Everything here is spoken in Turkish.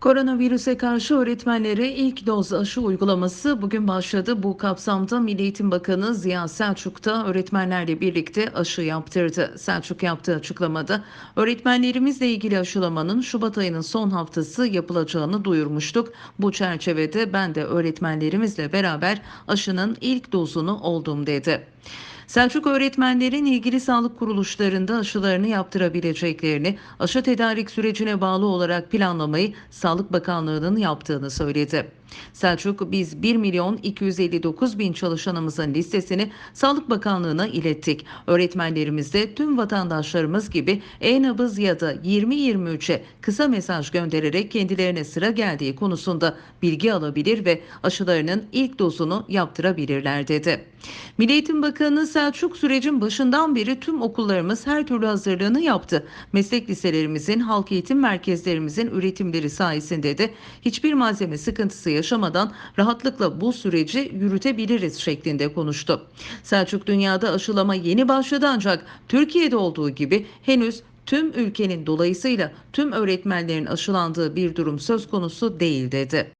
Koronavirüse karşı öğretmenlere ilk doz aşı uygulaması bugün başladı. Bu kapsamda Milli Eğitim Bakanı Ziya Selçuk da öğretmenlerle birlikte aşı yaptırdı. Selçuk yaptığı açıklamada öğretmenlerimizle ilgili aşılamanın Şubat ayının son haftası yapılacağını duyurmuştuk. Bu çerçevede ben de öğretmenlerimizle beraber aşının ilk dozunu oldum dedi. Selçuk öğretmenlerin ilgili sağlık kuruluşlarında aşılarını yaptırabileceklerini, aşı tedarik sürecine bağlı olarak planlamayı Sağlık Bakanlığı'nın yaptığını söyledi. Selçuk, biz 1 milyon 259 bin çalışanımızın listesini Sağlık Bakanlığı'na ilettik. Öğretmenlerimiz de tüm vatandaşlarımız gibi e-nabız ya da 2023'e kısa mesaj göndererek kendilerine sıra geldiği konusunda bilgi alabilir ve aşılarının ilk dozunu yaptırabilirler dedi. Milli Eğitim Bakanı Selçuk sürecin başından beri tüm okullarımız her türlü hazırlığını yaptı. Meslek liselerimizin, halk eğitim merkezlerimizin üretimleri sayesinde de hiçbir malzeme sıkıntısı yaşamadan rahatlıkla bu süreci yürütebiliriz şeklinde konuştu. Selçuk dünyada aşılama yeni başladı ancak Türkiye'de olduğu gibi henüz tüm ülkenin dolayısıyla tüm öğretmenlerin aşılandığı bir durum söz konusu değil dedi.